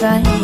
在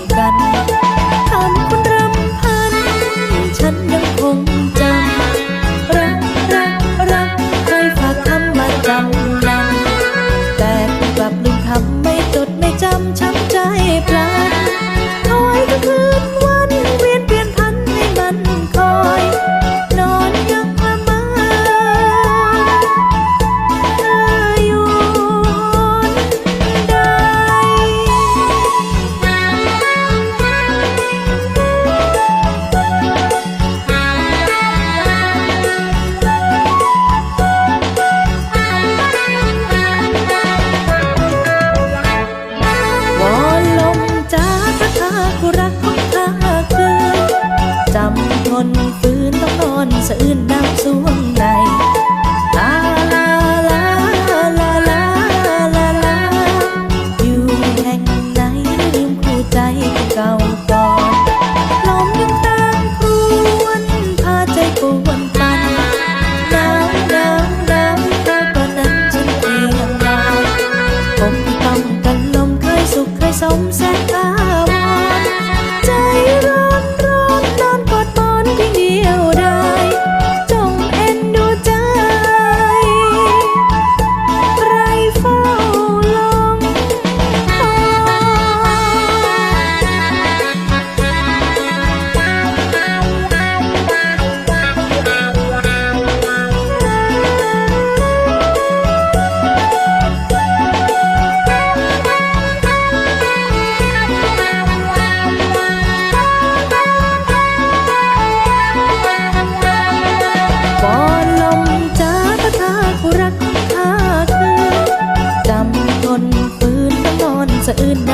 สะอื้นน้ำสวงในลาลาลาลาลาลาลาอยู่แห่งไหนลืมคู่ใจเก่าก่อนลมยังตามครวนพาใจปวนปันหนาวหนาวหนาวหนาวตอนั้นฉันเองดาวผมที่ป้องกันลมเคยสุขเคยสมส สะอื้นได้